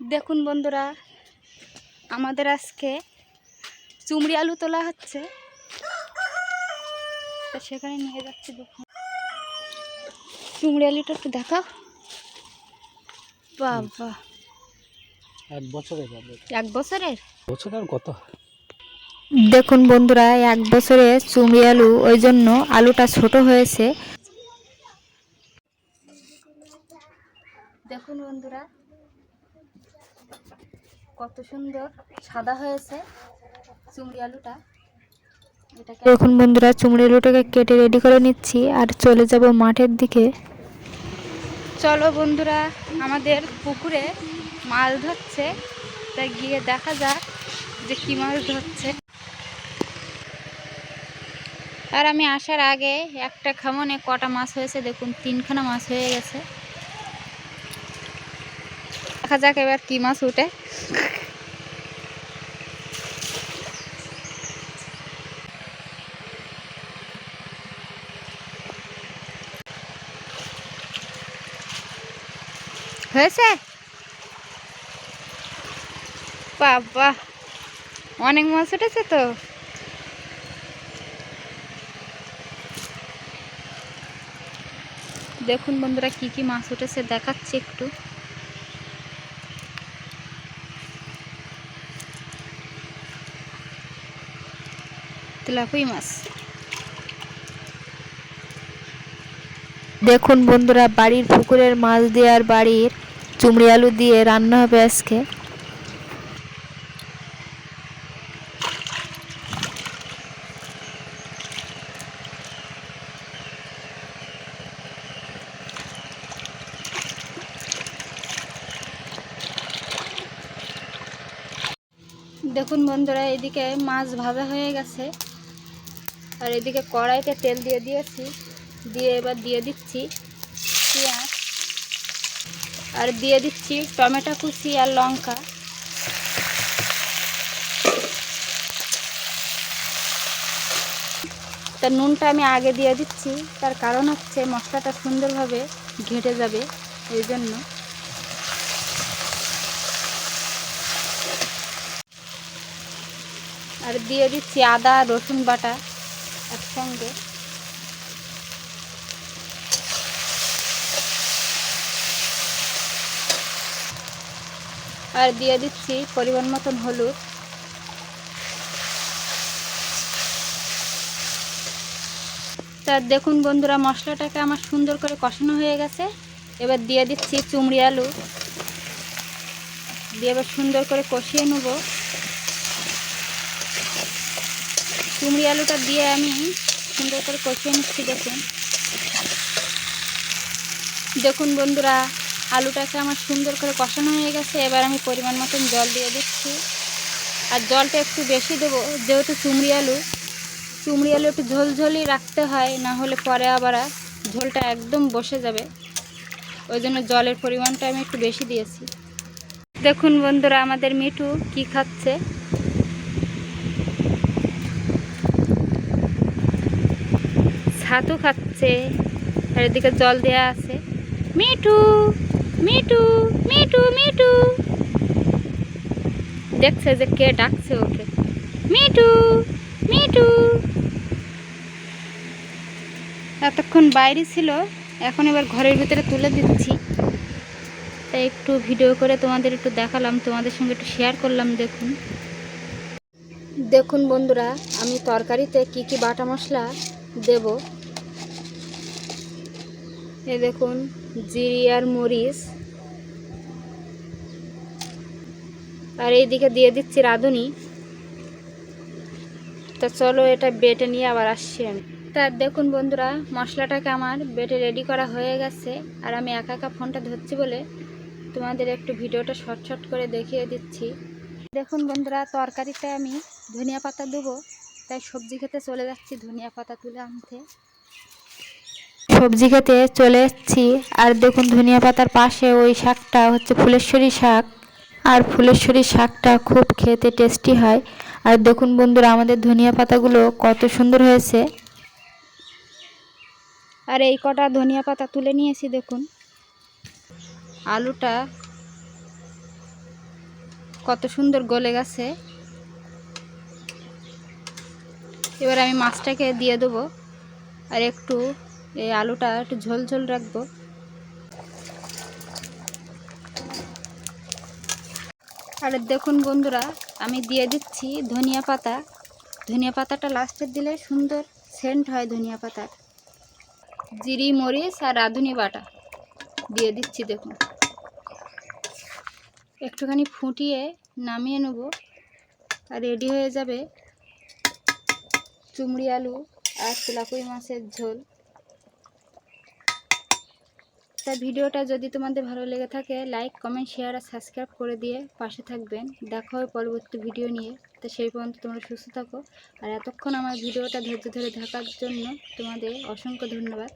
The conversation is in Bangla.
দেখুন বন্ধুরা আমাদের আজকে চুমড়ি আলু তোলা হচ্ছে। তা সেখানে নিয়ে যাচ্ছি দেখুন। চুমড়ি আলুটা একটু দেখাও। বাবা। এক বছরের এক বছরের? বছর আর কত? দেখুন বন্ধুরা এক বছরে চুমড়ি আলু ওই জন্য আলুটা ছোট হয়েছে। দেখুন বন্ধুরা কত সুন্দর সাদা হয়েছে চুমড়ি আলুটা। এটাকে দেখুন বন্ধুরা চুমড়ি আলুটাকে কেটে রেডি করে নিচ্ছি আর চলে যাব মাঠের দিকে। চলো বন্ধুরা আমাদের পুকুরে মাছ ধরছে তাই গিয়ে দেখা যাক যে কী মাছ ধরছে। আর আমি আসার আগে একটা খামনে কটা মাছ হয়েছে দেখুন তিনখানা মাছ হয়ে গেছে। দেখা যাক এবার কি মাছ উঠে। হয়েছে? বাবা, অনেক মাছ উঠেছে তো। দেখুন বন্ধুরা কি কি মাছ উঠেছে, দেখাচ্ছি একটু। তেলাপুই মাছ। দেখুন বন্ধুরা বাড়ির পুকুরের মাছ দিয়ে আর বাড়ির চুমড়ি আলু দিয়ে রান্না হবে আজকে। দেখুন বন্ধুরা এদিকে মাছ ভাজা হয়ে গেছে। আর এদিকে কড়াইতে তেল দিয়ে দিয়েছি, দিয়ে এবার দিয়ে দিচ্ছি পেঁয়াজ। আর দিয়ে দিচ্ছি টমেটো কুচি আর লঙ্কা। তার নুনটা আমি আগে দিয়ে দিচ্ছি, তার কারণ হচ্ছে মশলাটা সুন্দরভাবে ঘেঁটে যাবে, এই জন্য। আর দিয়ে দিচ্ছি আদা রসুন বাটা। একসঙ্গে। আর দিয়ে দিচ্ছি পরিমাণ মতন হলুদ। তা দেখুন বন্ধুরা, মশলাটাকে আমার সুন্দর করে কষানো হয়ে গেছে। এবার দিয়ে দিচ্ছি চুমড়ি আলু। দিয়ে এবার সুন্দর করে কষিয়ে নেব। চুমড়ি আলুটা দিয়ে আমি সুন্দর করে কষিয়ে নিচ্ছি, দেখুন। দেখুন বন্ধুরা, আলুটাকে আমার সুন্দর করে কষানো হয়ে গেছে। এবার আমি পরিমাণ মতন জল দিয়ে দিচ্ছি। আর জলটা একটু বেশি দেবো, যেহেতু চুমড়ি আলু। চুমড়ি আলু একটু ঝোলঝোলই রাখতে হয়, না হলে পরে আবার ঝোলটা একদম বসে যাবে। ওই জন্য জলের পরিমাণটা আমি একটু বেশি দিয়েছি। দেখুন বন্ধুরা, আমাদের মিঠু কি খাচ্ছে। ছাতু খাচ্ছে আর এদিকে জল দেয়া আছে। মিঠু মিঠু মিঠু মিঠু। দেখছে যে কে ডাকছে ওকে। মিঠু মিঠু। এতক্ষণ বাইরে ছিল, এখন এবার ঘরের ভিতরে তুলে দিচ্ছি। তাই একটু ভিডিও করে তোমাদের একটু দেখালাম, তোমাদের সঙ্গে একটু শেয়ার করলাম, দেখুন। দেখুন বন্ধুরা, আমি তরকারিতে কি কি বাটা মশলা দেব? এ দেখুন, জিরি আর মরিচ। আর এইদিকে দিয়ে দিচ্ছি রাঁধুনি। তা চলো এটা বেটে নিয়ে আবার আসছি আমি। তা দেখুন বন্ধুরা, মশলাটাকে আমার বেটে রেডি করা হয়ে গেছে। আর আমি একা একা ফোনটা ধরছি বলে তোমাদের একটু ভিডিওটা শর্ট শর্ট করে দেখিয়ে দিচ্ছি। দেখুন বন্ধুরা, তরকারিতে আমি ধনিয়া পাতা দেবো, তাই সবজি খেতে চলে যাচ্ছি ধনিয়া পাতা তুলে আনতে। সবজি খেতে চলে এসেছি। আর দেখুন ধনিয়া পাতার পাশে ওই শাকটা হচ্ছে ফুলেশ্বরী শাক। আর ফুলেশ্বরী শাকটা খুব খেতে টেস্টি হয়। আর দেখুন বন্ধুরা, আমাদের ধনিয়া পাতাগুলো কত সুন্দর হয়েছে। আর এই কটা ধনিয়া পাতা তুলে নিয়েছি, দেখুন। আলুটা কত সুন্দর গলে গেছে। এবার আমি মাছটাকে দিয়ে দেবো। আর একটু এই আলুটা একটু ঝোল ঝোল রাখব। আর দেখুন বন্ধুরা, আমি দিয়ে দিচ্ছি ধনিয়া পাতা। ধনিয়া পাতাটা লাস্টে দিলে সুন্দর সেন্ট হয় ধনিয়া পাতার। জিরি, মরিচ আর রাঁধুনি বাটা দিয়ে দিচ্ছি দেখুন। একটুখানি ফুটিয়ে নামিয়ে নেব। আর রেডি হয়ে যাবে। চুমড়ি আলু আর তেলাকুই মাছের ঝোল। তা ভিডিওটা যদি তোমাদের ভালো লেগে থাকে লাইক কমেন্ট শেয়ার আর সাবস্ক্রাইব করে দিয়ে পাশে থাকবেন। দেখা হয় পরবর্তী ভিডিও নিয়ে। তো সেই পর্যন্ত তোমরা সুস্থ থাকো। আর এতক্ষণ আমার ভিডিওটা ধৈর্য ধরে থাকার জন্য তোমাদের অসংখ্য ধন্যবাদ।